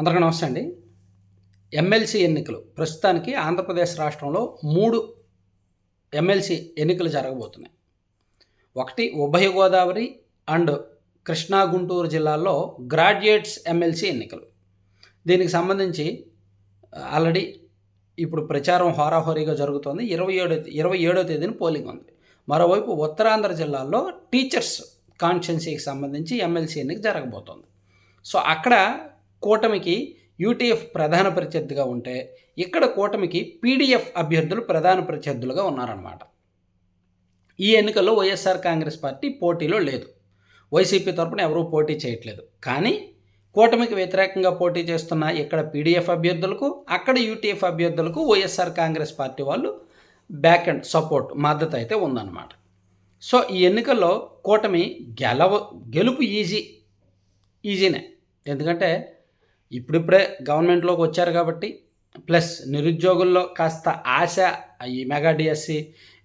అందరికీ నమస్తే అండి. ఎమ్మెల్సీ ఎన్నికలు. ప్రస్తుతానికి ఆంధ్రప్రదేశ్ రాష్ట్రంలో మూడు ఎమ్మెల్సీ ఎన్నికలు జరగబోతున్నాయి. ఒకటి ఉభయ గోదావరి అండ్ కృష్ణా గుంటూరు జిల్లాల్లో గ్రాడ్యుయేట్స్ ఎమ్మెల్సీ ఎన్నికలు. దీనికి సంబంధించి ఆల్రెడీ ఇప్పుడు ప్రచారం హోరాహోరీగా జరుగుతోంది. ఇరవై ఏడో ఇరవై ఏడో తేదీన పోలింగ్ ఉంది. మరోవైపు ఉత్తరాంధ్ర జిల్లాల్లో టీచర్స్ కాన్స్టిట్యున్సీకి సంబంధించి ఎమ్మెల్సీ ఎన్నిక జరగబోతోంది. సో అక్కడ కూటమికి యూటీఎఫ్ ప్రధాన ప్రత్యర్థిగా ఉంటే ఇక్కడ కూటమికి పీడీఎఫ్ అభ్యర్థులు ప్రధాన ప్రత్యర్థులుగా ఉన్నారన్నమాట. ఈ ఎన్నికల్లో వైఎస్ఆర్ కాంగ్రెస్ పార్టీ పోటీలో లేదు. వైసీపీ తరపున ఎవరూ పోటీ చేయట్లేదు. కానీ కూటమికి వ్యతిరేకంగా పోటీ చేస్తున్న ఇక్కడ పీడీఎఫ్ అభ్యర్థులకు అక్కడ యూటీఎఫ్ అభ్యర్థులకు వైఎస్ఆర్ కాంగ్రెస్ పార్టీ వాళ్ళు బ్యాక్ అండ్ సపోర్ట్ మద్దతు అయితే ఉందన్నమాట. సో ఈ ఎన్నికల్లో కూటమి గెలవ గెలుపు ఈజీ ఈజీనే. ఎందుకంటే ఇప్పుడిప్పుడే గవర్నమెంట్లోకి వచ్చారు కాబట్టి ప్లస్ నిరుద్యోగుల్లో కాస్త ఆశ ఈ మెగా డిఎస్సి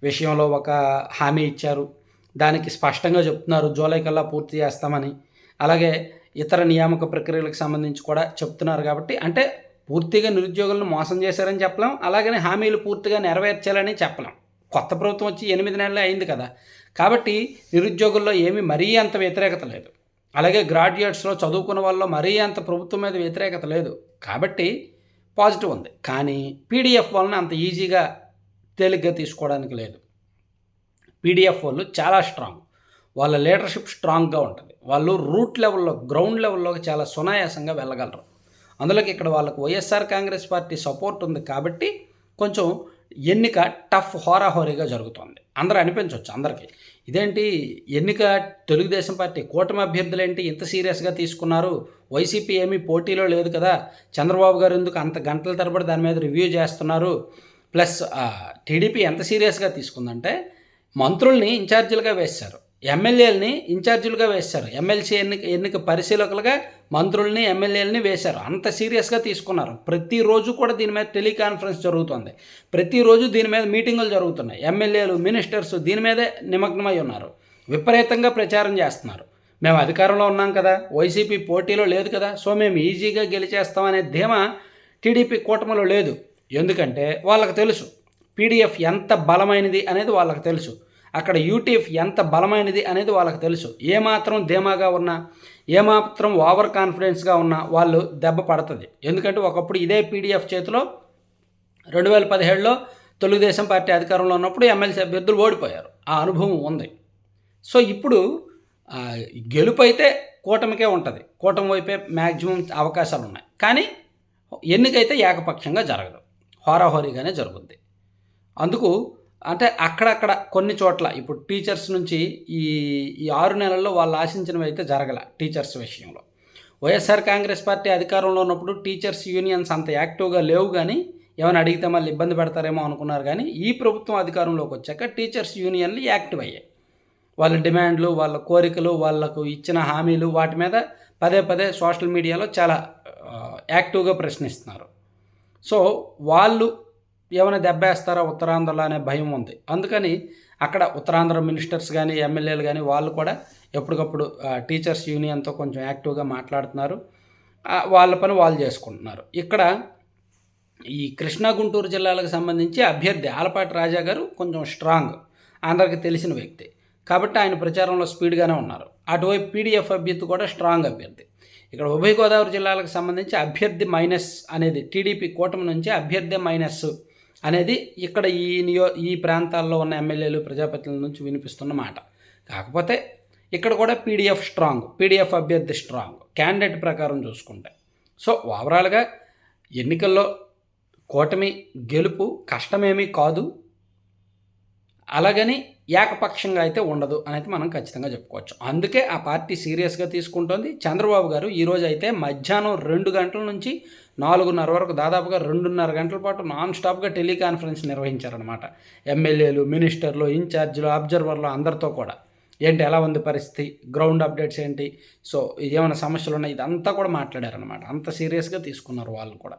విషయంలో ఒక హామీ ఇచ్చారు. దానికి స్పష్టంగా చెప్తున్నారు జూలై కల్లా పూర్తి చేస్తామని. అలాగే ఇతర నియామక ప్రక్రియలకు సంబంధించి కూడా చెప్తున్నారు కాబట్టి అంటే పూర్తిగా నిరుద్యోగులను మోసం చేశారని చెప్పలేం అలాగనే హామీలు పూర్తిగా నెరవేర్చాలని చెప్పలేం. కొత్త ప్రభుత్వం వచ్చి ఎనిమిది నెలలే అయింది కదా. కాబట్టి నిరుద్యోగుల్లో ఏమీ మరీ అంత వ్యతిరేకత లేదు. అలాగే గ్రాడ్యుయేట్స్లో చదువుకున్న వాళ్ళలో మరీ అంత ప్రభుత్వం మీద వ్యతిరేకత లేదు. కాబట్టి పాజిటివ్ ఉంది. కానీ పీడిఎఫ్ వలన అంత ఈజీగా తేలిగ్గా తీసుకోవడానికి లేదు. పీడిఎఫ్ వాళ్ళు చాలా స్ట్రాంగ్. వాళ్ళ లీడర్షిప్ స్ట్రాంగ్గా ఉంటుంది. వాళ్ళు రూట్ లెవెల్లో గ్రౌండ్ లెవెల్లోకి చాలా సునాయాసంగా వెళ్ళగలరు. అందులోకి ఇక్కడ వాళ్ళకు వైఎస్ఆర్ కాంగ్రెస్ పార్టీ సపోర్ట్ ఉంది కాబట్టి కొంచెం ఎన్నిక టఫ్ హోరాహోరీగా జరుగుతోంది. అందరూ అనిపించవచ్చు అందరికీ. ఇదేంటి? ఎన్నిక తెలుగుదేశం పార్టీ కూటమి అభ్యర్థులు ఏంటి ఇంత సీరియస్గా తీసుకున్నారు? వైసీపీ ఏమీ పోటీలో లేదు కదా? చంద్రబాబు గారు ఎందుకు అంత గంటల తరబడి దాని మీద రివ్యూ చేస్తున్నారు? ప్లస్ టీడీపీ ఎంత సీరియస్గా తీసుకుందంటే మంత్రుల్ని ఇన్ఛార్జీలుగా వేశారు. ఎమ్మెల్యేలని ఇన్ఛార్జీలుగా వేశారు. ఎమ్మెల్సీ ఎన్నిక ఎన్నిక పరిశీలకులుగా మంత్రుల్ని ఎమ్మెల్యేలని వేశారు. అంత సీరియస్గా తీసుకున్నారు. ప్రతిరోజు కూడా దీని మీద టెలికాన్ఫరెన్స్ జరుగుతుంది. ప్రతిరోజు దీని మీద మీటింగులు జరుగుతున్నాయి. ఎమ్మెల్యేలు మినిస్టర్స్ దీని మీదే నిమగ్నమై ఉన్నారు. విపరీతంగా ప్రచారం చేస్తున్నారు. మేము అధికారంలో ఉన్నాం కదా. వైసీపీ పోటీలో లేదు కదా. సో మేము ఈజీగా గెలిచేస్తామనే ధీమా టీడీపీ కూటమిలో లేదు. ఎందుకంటే వాళ్ళకి తెలుసు. పీడిఎఫ్ ఎంత బలమైనది అనేది వాళ్ళకి తెలుసు. అక్కడ యూటీఎఫ్ ఎంత బలమైనది అనేది వాళ్ళకి తెలుసు. ఏమాత్రం ధీమాగా ఉన్నా ఏమాత్రం ఓవర్ కాన్ఫిడెన్స్గా ఉన్నా వాళ్ళు దెబ్బ పడుతుంది. ఎందుకంటే ఒకప్పుడు ఇదే పీడిఎఫ్ చేతిలో రెండు వేల పదిహేడులో తెలుగుదేశం పార్టీ అధికారంలో ఉన్నప్పుడు ఎమ్మెల్సీ అభ్యర్థులు ఓడిపోయారు. ఆ అనుభవం ఉంది. సో ఇప్పుడు గెలుపు అయితే కూటమికే ఉంటుంది. కూటమి వైపే మ్యాక్సిమం అవకాశాలు ఉన్నాయి. కానీ ఎన్నికైతే ఏకపక్షంగా జరగదు. హోరాహోరీగానే జరుగుద్ది. అందుకు అంటే అక్కడక్కడ కొన్ని చోట్ల ఇప్పుడు టీచర్స్ నుంచి ఈ ఈ ఆరు నెలల్లో వాళ్ళు ఆశించినవి అయితే జరగల టీచర్స్ విషయంలో. వైఎస్ఆర్ కాంగ్రెస్ పార్టీ అధికారంలో ఉన్నప్పుడు టీచర్స్ యూనియన్స్ అంత యాక్టివ్గా లేవు కానీ ఏమైనా అడిగితే మళ్ళీ ఇబ్బంది పెడతారేమో అనుకున్నారు కానీ ఈ ప్రభుత్వం అధికారంలోకి వచ్చాక టీచర్స్ యూనియన్లు యాక్టివ్ అయ్యాయి. వాళ్ళ డిమాండ్లు వాళ్ళ కోరికలు వాళ్ళకు ఇచ్చిన హామీలు వాటి మీద పదే పదే సోషల్ మీడియాలో చాలా యాక్టివ్గా ప్రశ్నిస్తున్నారు. సో వాళ్ళు ఏమైనా దెబ్బేస్తారా ఉత్తరాంధ్రలో అనే భయం ఉంది. అందుకని అక్కడ ఉత్తరాంధ్ర మినిస్టర్స్ కానీ ఎమ్మెల్యేలు కానీ వాళ్ళు కూడా ఎప్పటికప్పుడు టీచర్స్ యూనియన్తో కొంచెం యాక్టివ్గా మాట్లాడుతున్నారు. వాళ్ళ పని వాళ్ళు చేసుకుంటున్నారు. ఇక్కడ ఈ కృష్ణా గుంటూరు జిల్లాలకు సంబంధించి అభ్యర్థి ఆలపాటి రాజా గారు కొంచెం స్ట్రాంగ్ అందరికి తెలిసిన వ్యక్తి. కాబట్టి ఆయన ప్రచారంలో స్పీడ్గానే ఉన్నారు. అటువైపు పీడిఎఫ్ అభ్యర్థి కూడా స్ట్రాంగ్ అభ్యర్థి. ఇక్కడ ఉభయ గోదావరి జిల్లాలకు సంబంధించి అభ్యర్థి మైనస్ అనేది టీడీపీ కూటమి నుంచి అభ్యర్థి మైనస్ అనేది ఇక్కడ ఈ నియో ఈ ప్రాంతాల్లో ఉన్న ఎమ్మెల్యేలు ప్రజాప్రతినిధుల నుంచి వినిపిస్తున్న మాట. కాకపోతే ఇక్కడ కూడా పీడిఎఫ్ స్ట్రాంగ్ పీడిఎఫ్ అభ్యర్థి స్ట్రాంగ్ క్యాండిడేట్ ప్రకారం చూసుకుంటే. సో ఓవరాల్గా ఎన్నికల్లో కూటమి గెలుపు కష్టమేమీ కాదు. అలాగని ఏకపక్షంగా అయితే ఉండదు అనేది మనం ఖచ్చితంగా చెప్పుకోవచ్చు. అందుకే ఆ పార్టీ సీరియస్గా తీసుకుంటోంది. చంద్రబాబు గారు ఈరోజు అయితే మధ్యాహ్నం రెండు గంటల నుంచి నాలుగున్నర వరకు దాదాపుగా రెండున్నర గంటల పాటు నాన్ స్టాప్గా టెలికాన్ఫరెన్స్ నిర్వహించారనమాట ఎమ్మెల్యేలు మినిస్టర్లు ఇన్ఛార్జీలు అబ్జర్వర్లు అందరితో కూడా. ఏంటి ఎలా ఉంది పరిస్థితి? గ్రౌండ్ అప్డేట్స్ ఏంటి? సో ఏమైనా సమస్యలు ఉన్నాయి? ఇదంతా కూడా మాట్లాడారనమాట అంత సీరియస్గా తీసుకున్నారు వాళ్ళు కూడా.